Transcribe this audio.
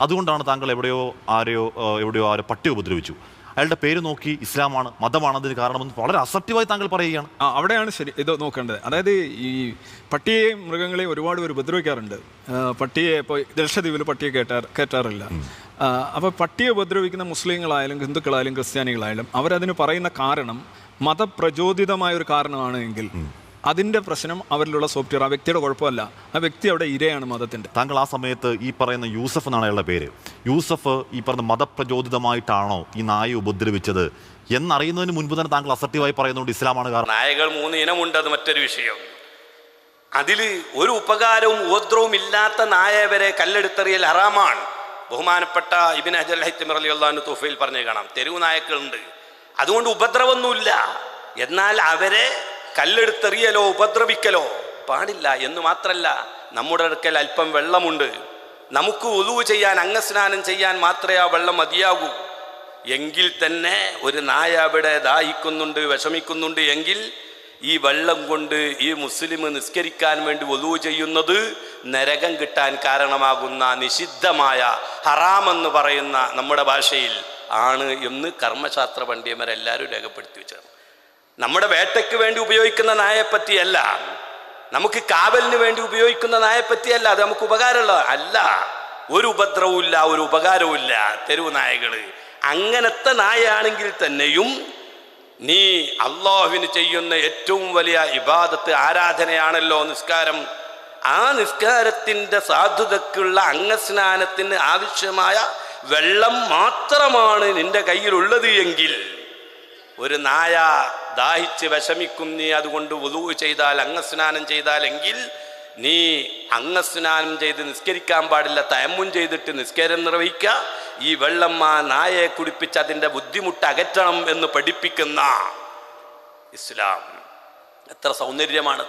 അതുകൊണ്ടാണ് താങ്കൾ എവിടെയോ ആരെയോ എവിടെയോ ആരോ പട്ടി ഉപദ്രവിച്ചു. അയാളുടെ പേര് നോക്കി ഇസ്ലാമാണ് മതമാണ് അതിന് കാരണമെന്ന് വളരെ അസപ്റ്റീവായി താങ്കൾ പറയുകയാണ്. ആ അവിടെയാണ് ശരി ഇത് നോക്കേണ്ടത്. അതായത് ഈ പട്ടിയെയും മൃഗങ്ങളെയും ഒരുപാട് പേര് ഉപദ്രവിക്കാറുണ്ട്. പട്ടിയെ ഇപ്പോൾ ലക്ഷദ്വീപിൽ പട്ടിയെ കേട്ടാ കേട്ടാറില്ല അപ്പോൾ പട്ടിയെ ഉപദ്രവിക്കുന്ന മുസ്ലിങ്ങളായാലും ഹിന്ദുക്കളായാലും ക്രിസ്ത്യാനികളായാലും അവരതിന് പറയുന്ന കാരണം മതപ്രചോദിതമായ ഒരു കാരണമാണ് എങ്കിൽ അതിന്റെ പ്രശ്നം അവരിലുള്ള സോഫ്റ്റ്വെയർ ആ വ്യക്തിയുടെ കുഴപ്പമല്ല. ആ വ്യക്തി അവിടെ ഇരയാണ് മതത്തിന്റെ താങ്കൾ ആ സമയത്ത് ഈ പറയുന്ന യൂസഫ് എന്നാണ് അയാളുടെ പേര്. യൂസഫ് ഈ പറഞ്ഞ മതപ്രചോദിതമായിട്ടാണോ ഈ നായ ഉപദ്രവിച്ചത് എന്നറിയുന്നതിന് മുൻപ് തന്നെ താങ്കൾ അസത്യമായി പറയുന്നുണ്ട് ഇസ്ലാമാണ് കാരണം. നായകൾ മൂന്ന് ഇനമുണ്ട് അത് മറ്റൊരു വിഷയം. അതിൽ ഒരു ഉപകാരവും ഉപദ്രവവും ഇല്ലാത്ത നായവരെ കല്ലെടുത്തെറിയൽ ഹറാമാണ്. ബഹുമാനപ്പെട്ട ഇബിൻ അജൽ ഹൈത്തമിർ അലി അള്ളഹാൻ തുഫയിൽ പറഞ്ഞു കാണാം. തെരുവ് നായക്കളുണ്ട്. അതുകൊണ്ട് ഉപദ്രവമൊന്നുമില്ല. എന്നാൽ അവരെ കല്ലെടുത്തെറിയലോ ഉപദ്രവിക്കലോ പാടില്ല എന്ന് മാത്രല്ല നമ്മുടെ അടുക്കൽ അല്പം വെള്ളമുണ്ട്. നമുക്ക് ഒതുവ് ചെയ്യാൻ അംഗസ്നാനം ചെയ്യാൻ മാത്രമേ ആ വെള്ളം മതിയാകൂ. എങ്കിൽ തന്നെ ഒരു നായ അവിടെ ദാഹിക്കുന്നുണ്ട് വിഷമിക്കുന്നുണ്ട് എങ്കിൽ ഈ വെള്ളം കൊണ്ട് ഈ മുസ്ലിം നിസ്കരിക്കാൻ വേണ്ടി ഒതുവ് ചെയ്യുന്നത് നരകം കിട്ടാൻ കാരണമാകുന്ന നിഷിദ്ധമായ ഹറാമെന്ന് പറയുന്ന നമ്മുടെ ഭാഷയിൽ ആണ് എന്ന് കർമ്മശാസ്ത്ര പണ്ഡിതന്മാരെല്ലാവരും രേഖപ്പെടുത്തി വെച്ചാണ് നമ്മുടെ വേട്ടയ്ക്ക് വേണ്ടി ഉപയോഗിക്കുന്ന നായപ്പറ്റിയല്ല നമുക്ക് കാവലിന് വേണ്ടി ഉപയോഗിക്കുന്ന നായപ്പറ്റിയല്ല അത് നമുക്ക് ഉപകാരമുള്ള അല്ല. ഒരു ഉപദ്രവവും ഇല്ല ഒരു ഉപകാരവും ഇല്ല. തെരുവ് നായകൾ. അങ്ങനത്തെ നായയാണെങ്കിൽ തന്നെയും നീ അള്ളാഹുവിന് ചെയ്യുന്ന ഏറ്റവും വലിയ ഇബാദത്ത് ആരാധനയാണല്ലോ നിസ്കാരം. ആ നിസ്കാരത്തിന്റെ സാധുതക്കുള്ള അംഗസ്നാനത്തിന് ആവശ്യമായ വെള്ളം മാത്രമാണ് നിന്റെ കയ്യിലുള്ളത് എങ്കിൽ ഒരു നായ ദാഹിച്ച് വിഷമിക്കും നീ അതുകൊണ്ട് വുളു ചെയ്താൽ അംഗസ്നാനം ചെയ്താൽ എങ്കിൽ നീ അംഗസ്നാനം ചെയ്ത് നിസ്കരിക്കാൻ പാടില്ല തയമ്മും ചെയ്തിട്ട് നിസ്കാരം നിർവഹിക്കുക ഈ വെള്ളം ആ നായയെ കുടിപ്പിച്ച് അതിന്റെ ബുദ്ധിമുട്ട് അകറ്റണം എന്ന് പഠിപ്പിക്കുന്ന ഇസ്ലാം. എത്ര സൗന്ദര്യമാണ്.